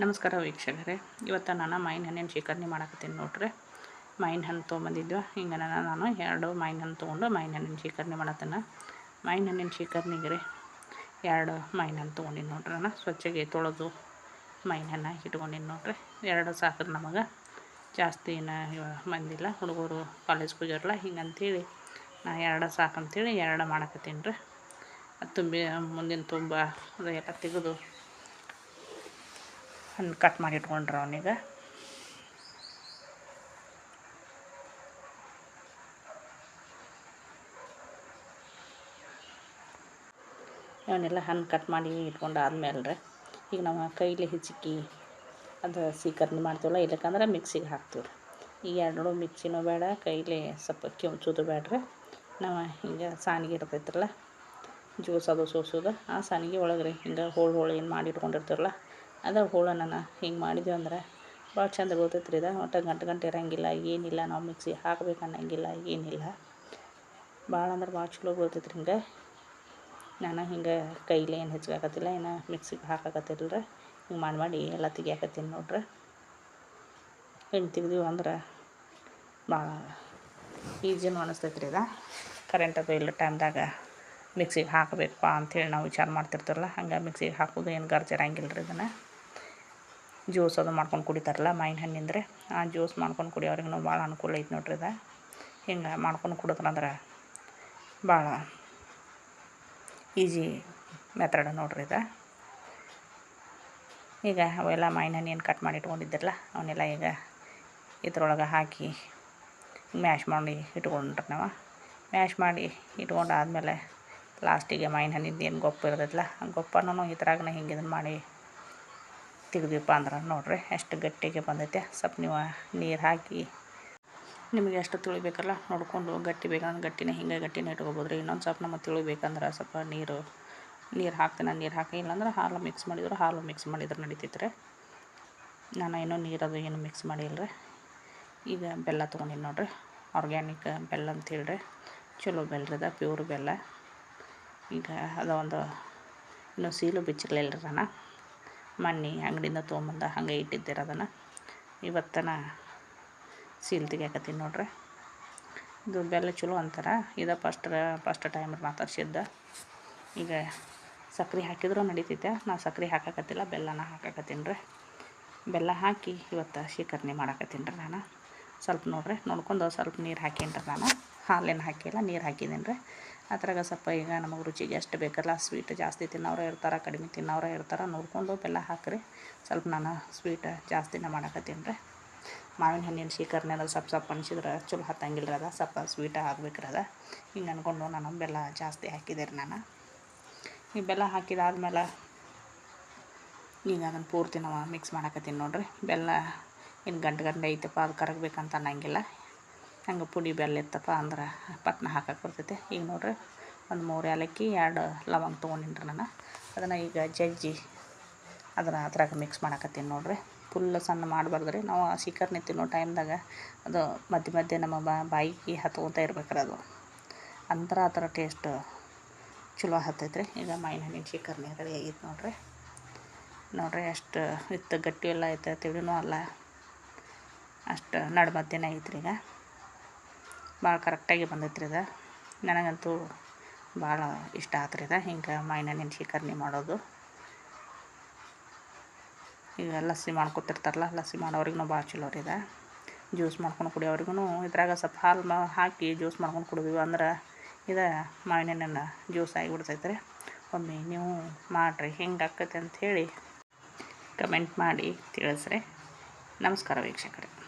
ನಮಸ್ಕಾರ ವೀಕ್ಷಕರೇ. ಇವತ್ತು ನಾನು ಮೈನ್ ಹಣ್ಣಿನ ಶೇಖರಣೆ ಮಾಡಕತ್ತೀನಿ ನೋಡ್ರಿ. ಮೈನ್ ಹಣ್ಣು ತೊಗೊಂಬಂದಿದ್ವಿ. ಹಿಂಗೆ ನಾನು ಎರಡು ಮೈನ್ ಹಣ್ಣು ತೊಗೊಂಡು ಮೈನ್ ಹಣ್ಣಿನ ಶೇಖರಣೆ ಮಾಡತ್ತೇನೆ. ಮೈನ್ ಹಣ್ಣಿನ ಶೇಖರಣೆಗೆ ರೀ ಎರಡು ಮೈನ್ ಹಣ್ಣು ತೊಗೊಂಡಿನಿ ನೋಡ್ರಿ ನಾನು ಸ್ವಚ್ಛಗೆ ತೊಳೆದು ಮೈನ್ ಹಣ್ಣು ಇಟ್ಕೊಂಡಿನಿ ನೋಡ್ರಿ. ಎರಡು ಸಾಕು ನಮಗೆ. ಜಾಸ್ತಿ ಏನು ಬಂದಿಲ್ಲ. ಹುಡುಗರು ಕಾಲೇಜ್ಗೆ ಹೋಗ್ಯಾರಲ್ಲ, ಹಿಂಗಂತೇಳಿ ನಾ ಎರಡು ಸಾಕಂತೇಳಿ ಎರಡು ಮಾಡಕತ್ತೀನಿ ರೀ. ಅದು ತುಂಬಿ ಮುಂದಿನ ತುಂಬ ಎಲ್ಲ ತೆಗೆದು ಹಣ್ಣು ಕಟ್ ಮಾಡಿ ಇಟ್ಕೊಂಡ್ರೆ ಅವನಿಗೆ. ಇವನ್ನೆಲ್ಲ ಹಣ್ಣು ಕಟ್ ಮಾಡಿ ಇಟ್ಕೊಂಡು ಆದ್ಮೇಲೆ ಈಗ ನಾವು ಕೈಲಿ ಹೆಚ್ಚಿಕ್ಕಿ ಅದು ಸೀಕರ್ಣಿ ಮಾಡ್ತೀವಲ್ಲ ಇಲ್ಲಕ್ಕಂದ್ರೆ ಮಿಕ್ಸಿಗೆ ಹಾಕ್ತೀವಿ ರೀ ಈಗ ಎರಡು ಮಿಕ್ಸಿನೂ ಬೇಡ, ಕೈಲಿ ಸ್ವಲ್ಪ ಕೆಂಚೋದು ಬೇಡ್ರಿ. ನಾವು ಹಿಂಗೆ ಸಾನಿಗೆ ಇರ್ತೈತ್ರಲ್ಲ, ಜ್ಯೂಸ್ ಅದು ಸೋಸೋದು, ಆ ಸಾನಿಗೆ ಒಳಗೆ ರೀ ಹಿಂಗೆ ಹೋಳು ಹೋಳು ಏನು ಮಾಡಿ ಇಟ್ಕೊಂಡಿರ್ತೀವಲ್ಲ ಅದ ಹೋಳನ ಹಿಂಗೆ ಮಾಡಿದ್ವಿ ಅಂದ್ರೆ ಭಾಳ ಚಂದ ಗೊತ್ತೈತೆ ರೀ ಇದು. ಒಟ್ಟು ಗಂಟು ಗಂಟು ಇರೋಂಗಿಲ್ಲ, ಏನಿಲ್ಲ, ನಾವು ಮಿಕ್ಸಿ ಹಾಕ್ಬೇಕು ಅನ್ನೋಂಗಿಲ್ಲ, ಏನಿಲ್ಲ. ಭಾಳ ಅಂದ್ರೆ ಭಾಳ ಚಲೋ ಬರ್ತೈತೆ ರೀ ಹಿಂಗೆ. ನಾನು ಹಿಂಗೆ ಕೈಲಿ ಏನು ಹೆಚ್ಚಾಕತ್ತಿಲ್ಲ ಏನು ಮಿಕ್ಸಿಗೆ ಹಾಕಾಕತ್ತಿಲ್ಲ ರೀ. ಹಿಂಗೆ ಮಾಡಿ ಮಾಡಿ ಎಲ್ಲ ತೆಗಿಯಾಕತ್ತೀನಿ ನೋಡ್ರಿ. ಹಿಂಗೆ ತೆಗ್ದೀವಿ ಅಂದ್ರೆ ಭಾಳ ಈಜಿನೂ ಅನಿಸ್ತೈತೆ ರೀ ಇದು. ಕರೆಂಟ್ ಅದು ಇಲ್ಲ ಟೈಮ್ದಾಗ ಮಿಕ್ಸಿಗೆ ಹಾಕಬೇಕಪ್ಪ ಅಂಥೇಳಿ ನಾವು ವಿಚಾರ ಮಾಡ್ತಿರ್ತಾರಲ್ಲ, ಹಂಗೆ ಮಿಕ್ಸಿಗೆ ಹಾಕೋದು ಏನು ಗರ್ಜ್ ಇರಂಗಿಲ್ಲ ರೀ ಇದನ್ನು. ಜ್ಯೂಸ್ ಅದು ಮಾಡ್ಕೊಂಡು ಕುಡಿತಾರಲ್ಲ, ಮಾವಿನ ಹಣ್ಣಿಂದ್ರೆ ಆ ಜ್ಯೂಸ್ ಮಾಡ್ಕೊಂಡು ಕುಡಿಯೋರಿಗೂ ಭಾಳ ಅನುಕೂಲ ಐತೆ ನೋಡ್ರಿ ಇದು. ಹಿಂಗೆ ಮಾಡ್ಕೊಂಡು ಕುಡಿದ್ರಂದ್ರೆ ಭಾಳ ಈಜಿ ಮೆಥಡ್ ನೋಡ್ರಿ ಇದು. ಈಗ ಅವೆಲ್ಲ ಮಾವಿನ ಹಣ್ಣು ಏನು ಕಟ್ ಮಾಡಿ ಇಟ್ಕೊಂಡಿದ್ದಿರಲ್ಲ, ಅವನ್ನೆಲ್ಲ ಈಗ ಇದ್ರೊಳಗೆ ಹಾಕಿ ಮ್ಯಾಶ್ ಮಾಡಿ ಇಟ್ಕೊಂಡ್ರಿ ನಾವು. ಮ್ಯಾಶ್ ಮಾಡಿ ಇಟ್ಕೊಂಡು ಆದಮೇಲೆ ಲಾಸ್ಟಿಗೆ ಮಾವಿನ ಹಣ್ಣಿಂದು ಏನು ಗೊಪ್ಪು ಇರ್ತೈತಲ್ಲ ಆ ಗೊಪ್ಪನೂ ಈ ಥರಾಗನ ಹಿಂಗೆ ಇದನ್ನು ಮಾಡಿ ತೆಗ್ದಿವಪ್ಪ ಅಂದ್ರೆ ನೋಡಿರಿ ಎಷ್ಟು ಗಟ್ಟಿಗೆ ಬಂದೈತೆ. ಸ್ವಲ್ಪ ನೀವು ನೀರು ಹಾಕಿ ನಿಮಗೆ ಎಷ್ಟು ತುಳಿಬೇಕಲ್ಲ ನೋಡಿಕೊಂಡು ಗಟ್ಟಿ ಬೇಕಂದ್ರೆ ಗಟ್ಟಿನೇ, ಹಿಂಗೆ ಗಟ್ಟಿನೇ ಇಟ್ಕೊಬೋದು ರೀ ಇನ್ನೊಂದು ಸ್ವಲ್ಪ ನಮಗೆ ತಿಳಿಬೇಕಂದ್ರೆ ಸ್ವಲ್ಪ ನೀರು ನೀರು ಹಾಕ್ತೀನಿ ನೀರು ಹಾಕಿ ಇಲ್ಲಾಂದ್ರೆ ಹಾಲು ಮಿಕ್ಸ್ ಮಾಡಿದ್ರೆ ಹಾಲು ಮಿಕ್ಸ್ ಮಾಡಿದ್ರೆ ನಡಿತೈತೆ ರೀ ನಾನು ಇನ್ನೂ ನೀರದು ಏನು ಮಿಕ್ಸ್ ಮಾಡಿಲ್ಲ ರೀ ಈಗ ಬೆಲ್ಲ ತೊಗೊಂಡಿನಿ ನೋಡಿರಿ. ಆರ್ಗ್ಯಾನಿಕ್ ಬೆಲ್ಲ ಅಂತೇಳಿ ಚಲೋ ಬೆಲ್ಲ ರೀ ಪ್ಯೂರ್ ಬೆಲ್ಲ. ಈಗ ಅದು ಒಂದು ಇನ್ನೂ ಸೀಲು ಬಿಚ್ಚಿರಲಿಲ್ಲ ರೀ ನಾನು ಮಣ್ಣಿ ಅಂಗಡಿಯಿಂದ ತೊಗೊಂಬಂದ ಹಂಗೆ ಇಟ್ಟಿದ್ದೀರ ಅದನ್ನು. ಇವತ್ತನ ಸೀಲ್ ತೆಗಿಯಾಕತ್ತೀನಿ ನೋಡ್ರಿ. ಇದು ಬೆಲ್ಲ ಚಲೋ ಅಂತಾರ. ಇದು ಫಸ್ಟ್ ಫಸ್ಟ್ ಟೈಮ್ ನಾ ತರಿಸಿದ್ದ ಈಗ ಸಕ್ಕರೆ ಹಾಕಿದ್ರೂ ನಡೀತೈತೆ. ನಾ ಸಕ್ಕರೆ ಹಾಕಕತ್ತಿಲ್ಲ, ಬೆಲ್ಲನ ಹಾಕಕತ್ತೀನಿ ರೀ. ಬೆಲ್ಲ ಹಾಕಿ ಇವತ್ತು ಶೇಖರಣೆ ಮಾಡಕತ್ತೀನಿ ರೀ ನಾನು. ಸ್ವಲ್ಪ ನೋಡ್ರಿ, ನೋಡ್ಕೊಂಡು ಸ್ವಲ್ಪ ನೀರು ಹಾಕೀನಿ ರೀ ನಾನು. ಹಾಲೇನು ಹಾಕಿಲ್ಲ, ನೀರು ಹಾಕಿದ್ದೀನಿ ರೀ ಅದ್ರಾಗ ಸ್ವಲ್ಪ ಈಗ ನಮಗೆ ರುಚಿಗೆ ಎಷ್ಟು ಬೇಕಲ್ಲ ಸ್ವೀಟ್ ಜಾಸ್ತಿ ತಿನ್ನೋರು ಇರ್ತಾರೆ, ಕಡಿಮೆ ತಿನ್ನೋರು ಇರ್ತಾರೆ, ನೋಡಿಕೊಂಡು ಬೆಲ್ಲ ಹಾಕಿರಿ. ಸ್ವಲ್ಪ ನಾನು ಸ್ವೀಟ್ ಜಾಸ್ತಿನ ಮಾಡಕತ್ತೀನಿ ರೀ ಮಾವಿನ ಹಣ್ಣಿನ ಅದು ಸ್ವಲ್ಪ ಸ್ವಲ್ಪ ಅನಿಸಿದ್ರೆ ಚಲೋ ಹತ್ತಂಗಿಲ್ಲ ರೀ ಅದ ಸ್ವಲ್ಪ ಸ್ವೀಟ ಅದ. ಹಿಂಗೆ ಅಂದ್ಕೊಂಡು ನಾನು ಬೆಲ್ಲ ಜಾಸ್ತಿ ಹಾಕಿದೆ ರೀ ನಾನು. ಈ ಬೆಲ್ಲ ಹಾಕಿದಾದ್ಮೇಲೆ ಈಗ ಅದನ್ನು ಪೂರ್ತಿ ನಾವು ಮಿಕ್ಸ್ ಮಾಡಕತ್ತೀನಿ ನೋಡಿರಿ. ಬೆಲ್ಲ ಇನ್ನು ಗಂಟು ಗಂಟೆ ಐತಪ್ಪ, ಅದು ಕರಗಬೇಕಂತ ಅನ್ನಂಗಿಲ್ಲ. ಹಂಗೆ ಪುಡಿ ಬೆಲ್ಲ ಇತ್ತಪ್ಪ ಅಂದ್ರೆ ಪಟ್ನ ಹಾಕಕ್ಕೆ ಬರ್ತೈತೆ. ಈಗ ನೋಡ್ರಿ ಒಂದು ಮೂರು ಏಲಕ್ಕಿ, ಎರಡು ಲವಂಗ ತೊಗೊಂಡಿನಿ ರೀ ನಾನು. ಅದನ್ನು ಈಗ ಜಜ್ಜಿ ಅದನ್ನು ಅದ್ರಾಗ ಮಿಕ್ಸ್ ಮಾಡಕತ್ತೀನಿ ನೋಡ್ರಿ. ಫುಲ್ ಸಣ್ಣ ಮಾಡಬಾರ್ದು ರೀ ನಾವು ಶಿಖರ್ನಿ ತಿನ್ನೋ ಟೈಮ್ದಾಗ ಅದು ಮಧ್ಯೆ ಮಧ್ಯೆ ನಮ್ಮ ಬಾಯಿಗೆ ಹತ್ಕೊತ ಇರ್ಬೇಕ್ರಿ ಅದು. ಅಂದ್ರೆ ಥರ ಟೇಸ್ಟ್ ಚಲೋ ಹತ್ತೈತೆ ರೀ ಈಗ ಮಾವಿನ ಹಣ್ಣಿನ ಶಿಖರ್ನಿ ರೆಡಿ ಆಗೈತೆ ನೋಡ್ರಿ. ನೋಡ್ರಿ ಅಷ್ಟು ಇತ್ತು ಗಟ್ಟಿ ಎಲ್ಲ ಐತೆ, ತಿಳಿನೂ ಅಲ್ಲ. ಅಷ್ಟು ನಡು ಮಧ್ಯನೇ ಐತ್ರಿ ಈಗ. ಭಾಳ ಕರೆಕ್ಟಾಗಿ ಬಂದೈತೆ ರೀ ಇದು. ನನಗಂತೂ ಭಾಳ ಇಷ್ಟ ಆತು ರೀ ಇದು. ಹಿಂಗೆ ಮೈನ ಹಣ್ಣಿನ ಶೇಖರಣೆ ಮಾಡೋದು. ಈಗ ಲಸ್ಸಿ ಮಾಡ್ಕೊತಿರ್ತಾರಲ್ಲ, ಲಸ್ಸಿ ಮಾಡೋರಿಗೂ ಭಾಳ ಚಲೋ ರೀ ಇದು. ಜ್ಯೂಸ್ ಮಾಡ್ಕೊಂಡು ಕುಡಿಯೋರಿಗೂ ಇದ್ರಾಗ ಸ್ವಲ್ಪ ಹಾಲು ಮಾ, ಹಾಕಿ ಜ್ಯೂಸ್ ಮಾಡ್ಕೊಂಡು ಕುಡಿದ್ವಿ ಅಂದ್ರೆ ಇದು ಮಾವಿನ ಜ್ಯೂಸ್ ಆಗಿಬಿಡ್ತೈತೆ ರೀ ಒಮ್ಮೆ ನೀವು ಮಾಡಿರಿ, ಹೆಂಗೆ ಆಕೈತೆ ಅಂಥೇಳಿ ಕಮೆಂಟ್ ಮಾಡಿ ತಿಳಿಸ್ರಿ. ನಮಸ್ಕಾರ ವೀಕ್ಷಕರೇ.